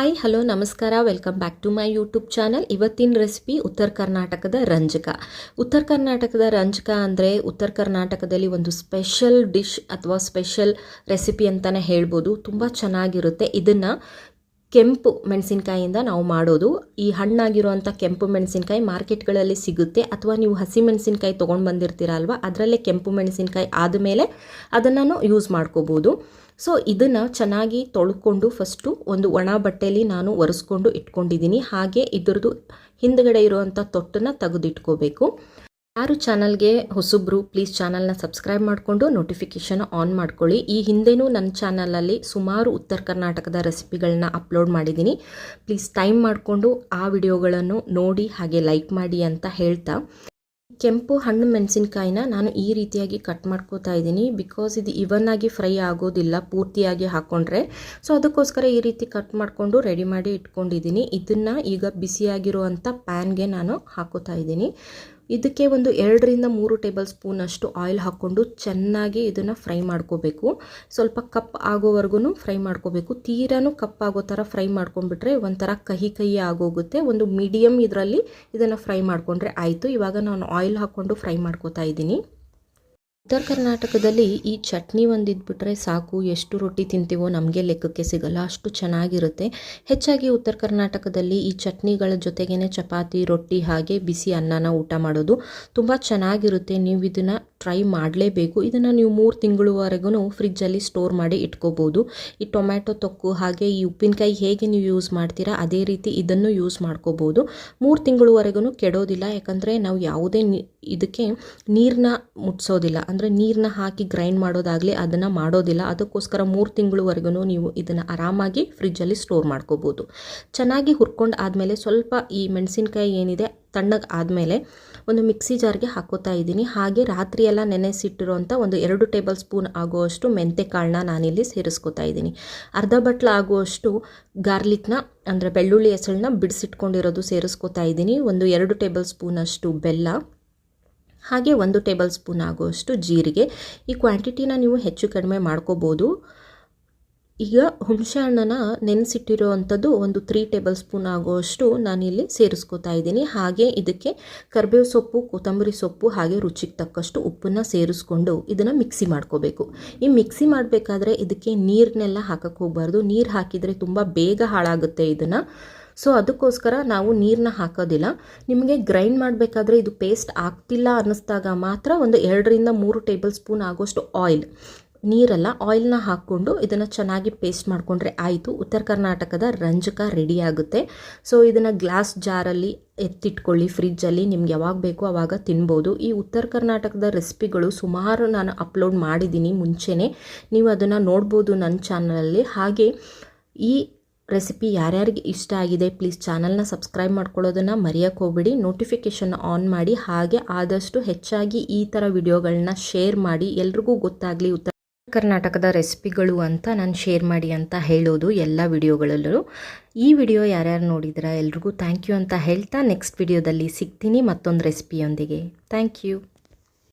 Hi hello ನಮಸ್ಕಾರ. Welcome back to my YouTube channel ಇವತ್ತಿನ recipe ಉತ್ತರ ಕರ್ನಾಟಕದ ರಂಜಕ. ಉತ್ತರ ಕರ್ನಾಟಕದ ರಂಜಕ ಅಂದರೆ ಉತ್ತರ ಕರ್ನಾಟಕದಲ್ಲಿ ಒಂದು ಸ್ಪೆಷಲ್ ಡಿಶ್ ಅಥವಾ ಸ್ಪೆಷಲ್ ರೆಸಿಪಿ ಅಂತಲೇ ಹೇಳ್ಬೋದು. ತುಂಬ ಚೆನ್ನಾಗಿರುತ್ತೆ. ಇದನ್ನು ಕೆಂಪು ಮೆಣಸಿನ್ಕಾಯಿಂದ ನಾವು ಮಾಡೋದು. ಈ ಹಣ್ಣಾಗಿರುವಂಥ ಕೆಂಪು ಮೆಣಸಿನಕಾಯಿ ಮಾರ್ಕೆಟ್ಗಳಲ್ಲಿ ಸಿಗುತ್ತೆ. ಅಥವಾ ನೀವು ಹಸಿ ಮೆಣಸಿನಕಾಯಿ ತೊಗೊಂಡು ಬಂದಿರ್ತೀರ ಅಲ್ವಾ? ಅದರಲ್ಲೇ ಕೆಂಪು ಮೆಣಸಿನ್ಕಾಯಿ ಆದಮೇಲೆ ಅದನ್ನು ಯೂಸ್ ಮಾಡ್ಕೋಬೋದು. ಸೊ ಇದನ್ನು ಚೆನ್ನಾಗಿ ತೊಳ್ಕೊಂಡು ಫಸ್ಟು ಒಂದು ಒಣ ಬಟ್ಟೆಯಲ್ಲಿ ನಾನು ಒರೆಸ್ಕೊಂಡು ಇಟ್ಕೊಂಡಿದ್ದೀನಿ. ಹಾಗೆ ಇದರದು ಹಿಂದ್ಗಡೆ ಇರುವಂಥ ತೊಟ್ಟನ್ನು ತೆಗೆದಿಟ್ಕೋಬೇಕು. ಯಾರು ಚಾನಲ್ಗೆ ಹೊಸಬ್ರು ಪ್ಲೀಸ್ ಚಾನಲ್ನ ಸಬ್ಸ್ಕ್ರೈಬ್ ಮಾಡಿಕೊಂಡು ನೋಟಿಫಿಕೇಷನ್ ಆನ್ ಮಾಡ್ಕೊಳ್ಳಿ. ಈ ಹಿಂದೆನೂ ನನ್ನ ಚಾನಲಲ್ಲಿ ಸುಮಾರು ಉತ್ತರ ಕರ್ನಾಟಕದ ರೆಸಿಪಿಗಳನ್ನ ಅಪ್ಲೋಡ್ ಮಾಡಿದ್ದೀನಿ. ಪ್ಲೀಸ್ ಟೈಮ್ ಮಾಡಿಕೊಂಡು ಆ ವಿಡಿಯೋಗಳನ್ನು ನೋಡಿ, ಹಾಗೆ ಲೈಕ್ ಮಾಡಿ ಅಂತ ಹೇಳ್ತಾ. ಕೆಂಪು ಹಣ್ಣು ಮೆಣಸಿನ್ಕಾಯಿನ ನಾನು ಈ ರೀತಿಯಾಗಿ ಕಟ್ ಮಾಡ್ಕೋತಾ ಇದ್ದೀನಿ. ಬಿಕಾಸ್ ಇದು ಆಗಿ ಫ್ರೈ ಆಗೋದಿಲ್ಲ ಪೂರ್ತಿಯಾಗಿ ಹಾಕ್ಕೊಂಡ್ರೆ ಸೊ ಅದಕ್ಕೋಸ್ಕರ ಈ ರೀತಿ ಕಟ್ ಮಾಡಿಕೊಂಡು ರೆಡಿ ಮಾಡಿ ಇಟ್ಕೊಂಡಿದ್ದೀನಿ. ಇದನ್ನು ಈಗ ಬಿಸಿಯಾಗಿರುವಂಥ ಪ್ಯಾನ್ಗೆ ನಾನು ಹಾಕೋತಾ ಇದ್ದೀನಿ. ಇದಕ್ಕೆ ಒಂದು ಎರಡರಿಂದ ಮೂರು ಟೇಬಲ್ ಸ್ಪೂನ್ ಅಷ್ಟು ಆಯಿಲ್ ಹಾಕ್ಕೊಂಡು ಚೆನ್ನಾಗಿ ಇದನ್ನು ಫ್ರೈ ಮಾಡ್ಕೋಬೇಕು. ಸ್ವಲ್ಪ ಕಪ್ ಆಗೋವರೆಗೂ ಫ್ರೈ ಮಾಡ್ಕೋಬೇಕು. ತೀರಾನು ಕಪ್ ಆಗೋ ಥರ ಫ್ರೈ ಮಾಡ್ಕೊಂಡ್ಬಿಟ್ರೆ ಒಂಥರ ಕಹಿ ಕಹಿ ಆಗೋಗುತ್ತೆ. ಒಂದು ಮೀಡಿಯಮ್ ಇದರಲ್ಲಿ ಇದನ್ನು ಫ್ರೈ ಮಾಡಿಕೊಂಡ್ರೆ ಆಯಿತು. ಇವಾಗ ನಾನು ಆಯಿಲ್ ಹಾಕ್ಕೊಂಡು ಫ್ರೈ ಮಾಡ್ಕೋತಾ ಇದ್ದೀನಿ. ಉತ್ತರ ಕರ್ನಾಟಕದಲ್ಲಿ ಈ ಚಟ್ನಿ ಒಂದಿದ್ಬಿಟ್ರೆ ಸಾಕು, ಎಷ್ಟು ರೊಟ್ಟಿ ತಿಂತೀವೋ ನಮಗೆ ಲೆಕ್ಕಕ್ಕೆ ಸಿಗಲ್ಲ, ಅಷ್ಟು ಚೆನ್ನಾಗಿರುತ್ತೆ. ಹೆಚ್ಚಾಗಿ ಉತ್ತರ ಕರ್ನಾಟಕದಲ್ಲಿ ಈ ಚಟ್ನಿಗಳ ಜೊತೆಗೇ ಚಪಾತಿ, ರೊಟ್ಟಿ ಹಾಗೆ ಬಿಸಿ ಅನ್ನನ ಊಟ ಮಾಡೋದು ತುಂಬ ಚೆನ್ನಾಗಿರುತ್ತೆ. ನೀವು ಇದನ್ನು ಟ್ರೈ ಮಾಡಲೇಬೇಕು. ಇದನ್ನು ನೀವು ಮೂರು ತಿಂಗಳವರೆಗೂ ಫ್ರಿಜ್ಜಲ್ಲಿ ಸ್ಟೋರ್ ಮಾಡಿ ಇಟ್ಕೋಬೋದು. ಈ ಟೊಮ್ಯಾಟೊ ತೊಕ್ಕು ಹಾಗೆ ಈ ಉಪ್ಪಿನಕಾಯಿ ಹೇಗೆ ನೀವು ಯೂಸ್ ಮಾಡ್ತೀರಾ ಅದೇ ರೀತಿ ಇದನ್ನು ಯೂಸ್ ಮಾಡ್ಕೋಬೋದು. ಮೂರು ತಿಂಗಳವರೆಗೂ ಕೆಡೋದಿಲ್ಲ, ಯಾಕಂದರೆ ನಾವು ಯಾವುದೇ ಇದಕ್ಕೆ ನೀರನ್ನ ಮುಟ್ಸೋದಿಲ್ಲ. ಅಂದರೆ ನೀರನ್ನ ಹಾಕಿ ಗ್ರೈಂಡ್ ಮಾಡೋದಾಗಲಿ ಅದನ್ನು ಮಾಡೋದಿಲ್ಲ. ಅದಕ್ಕೋಸ್ಕರ ಮೂರು ತಿಂಗಳವರೆಗೂ ನೀವು ಇದನ್ನು ಆರಾಮಾಗಿ ಫ್ರಿಜ್ಜಲ್ಲಿ ಸ್ಟೋರ್ ಮಾಡ್ಕೋಬೋದು. ಚೆನ್ನಾಗಿ ಹುರ್ಕೊಂಡು ಆದಮೇಲೆ ಸ್ವಲ್ಪ ಈ ಮೆಣಸಿನ್ಕಾಯಿ ಏನಿದೆ ತಣ್ಣಗೆ ಆದಮೇಲೆ ಒಂದು ಮಿಕ್ಸಿ ಜಾರ್ಗೆ ಹಾಕೋತಾ ಇದ್ದೀನಿ. ಹಾಗೆ ರಾತ್ರಿ ಎಲ್ಲ ನೆನೆಸಿಟ್ಟಿರೋಂಥ ಒಂದು ಎರಡು ಟೇಬಲ್ ಸ್ಪೂನ್ ಆಗುವಷ್ಟು ಮೆಂತೆ ಕಾಳನ್ನ ನಾನಿಲ್ಲಿ ಸೇರಿಸ್ಕೊತಾ ಇದ್ದೀನಿ. ಅರ್ಧ ಬಟ್ಲ ಆಗುವಷ್ಟು ಗಾರ್ಲಿಕ್ನ ಅಂದರೆ ಬೆಳ್ಳುಳ್ಳಿ ಹೆಸಳನ್ನ ಬಿಡಿಸಿಟ್ಕೊಂಡಿರೋದು ಸೇರಿಸ್ಕೊತಾ ಇದ್ದೀನಿ. ಒಂದು ಎರಡು ಟೇಬಲ್ ಸ್ಪೂನಷ್ಟು ಬೆಲ್ಲ ಹಾಗೆ ಒಂದು ಟೇಬಲ್ ಸ್ಪೂನ್ ಆಗುವಷ್ಟು ಜೀರಿಗೆ. ಈ ಕ್ವಾಂಟಿಟಿನ ನೀವು ಹೆಚ್ಚು ಕಡಿಮೆ ಮಾಡ್ಕೋಬೋದು. ಈಗ ಹುಣಸೆ ಹಣ್ಣನ್ನು ನೆನೆಸಿಟ್ಟಿರೋ ಅಂಥದ್ದು ಒಂದು ತ್ರೀ ಟೇಬಲ್ ಸ್ಪೂನ್ ಆಗುವಷ್ಟು ನಾನಿಲ್ಲಿ ಸೇರಿಸ್ಕೋತಾ ಇದ್ದೀನಿ. ಹಾಗೆ ಇದಕ್ಕೆ ಕರಿಬೇವು ಸೊಪ್ಪು, ಕೊತ್ತಂಬರಿ ಸೊಪ್ಪು, ಹಾಗೆ ರುಚಿಗೆ ತಕ್ಕಷ್ಟು ಉಪ್ಪನ್ನು ಸೇರಿಸ್ಕೊಂಡು ಇದನ್ನು ಮಿಕ್ಸಿ ಮಾಡ್ಕೋಬೇಕು. ಈ ಮಿಕ್ಸಿ ಮಾಡಬೇಕಾದ್ರೆ ಇದಕ್ಕೆ ನೀರನ್ನೆಲ್ಲ ಹಾಕಕ್ಕೆ ಹೋಗಬಾರ್ದು. ನೀರು ಹಾಕಿದರೆ ತುಂಬ ಬೇಗ ಹಾಳಾಗುತ್ತೆ ಇದನ್ನು. ಸೊ ಅದಕ್ಕೋಸ್ಕರ ನಾವು ನೀರನ್ನ ಹಾಕೋದಿಲ್ಲ. ನಿಮಗೆ ಗ್ರೈಂಡ್ ಮಾಡಬೇಕಾದ್ರೆ ಇದು ಪೇಸ್ಟ್ ಆಗ್ತಿಲ್ಲ ಅನ್ನಿಸ್ದಾಗ ಮಾತ್ರ ಒಂದು ಎರಡರಿಂದ ಮೂರು ಟೇಬಲ್ ಸ್ಪೂನ್ ಆಗೋಷ್ಟು ಆಯಿಲ್ ನೀರಲ್ಲ ಆಯಿಲ್ನ ಹಾಕ್ಕೊಂಡು ಇದನ್ನು ಚೆನ್ನಾಗಿ ಪೇಸ್ಟ್ ಮಾಡಿಕೊಂಡ್ರೆ ಆಯಿತು. ಉತ್ತರ ಕರ್ನಾಟಕದ ರಂಜಕ ರೆಡಿ ಆಗುತ್ತೆ. ಸೊ ಇದನ್ನು ಗ್ಲಾಸ್ ಜಾರಲ್ಲಿ ಎತ್ತಿಟ್ಕೊಳ್ಳಿ ಫ್ರಿಜ್ಜಲ್ಲಿ ನಿಮ್ಗೆ ಯಾವಾಗ ಬೇಕೋ ಆವಾಗ ತಿನ್ಬೋದು. ಈ ಉತ್ತರ ಕರ್ನಾಟಕದ ರೆಸಿಪಿಗಳು ಸುಮಾರು ನಾನು ಅಪ್ಲೋಡ್ ಮಾಡಿದ್ದೀನಿ ಮುಂಚೆನೇ. ನೀವು ಅದನ್ನು ನೋಡ್ಬೋದು ನನ್ನ ಚಾನಲಲ್ಲಿ ಹಾಗೆ ಈ ರೆಸಿಪಿ ಯಾರ್ಯಾರಿಗೆ ಇಷ್ಟ ಆಗಿದೆ ಪ್ಲೀಸ್ ಚಾನಲ್ನ ಸಬ್ಸ್ಕ್ರೈಬ್ ಮಾಡ್ಕೊಳ್ಳೋದನ್ನು ಮರೆಯೋಕ್ಕೆ ಹೋಗ್ಬಿಡಿ. ನೋಟಿಫಿಕೇಷನ್ ಆನ್ ಮಾಡಿ, ಹಾಗೆ ಆದಷ್ಟು ಹೆಚ್ಚಾಗಿ ಈ ಥರ ವಿಡಿಯೋಗಳನ್ನ ಶೇರ್ ಮಾಡಿ. ಎಲ್ರಿಗೂ ಗೊತ್ತಾಗಲಿ ಉತ್ತರ ಕರ್ನಾಟಕದ ರೆಸಿಪಿಗಳು ಅಂತ ನಾನು ಶೇರ್ ಮಾಡಿ ಅಂತ ಹೇಳೋದು ಎಲ್ಲ ವಿಡಿಯೋಗಳಲ್ಲೂ ಈ ವಿಡಿಯೋ ಯಾರ್ಯಾರು ನೋಡಿದ್ರ ಎಲ್ರಿಗೂ ಥ್ಯಾಂಕ್ ಯು ಅಂತ ಹೇಳ್ತಾ ನೆಕ್ಸ್ಟ್ ವಿಡಿಯೋದಲ್ಲಿ ಸಿಗ್ತೀನಿ ಮತ್ತೊಂದು ರೆಸಿಪಿಯೊಂದಿಗೆ ಥ್ಯಾಂಕ್ ಯು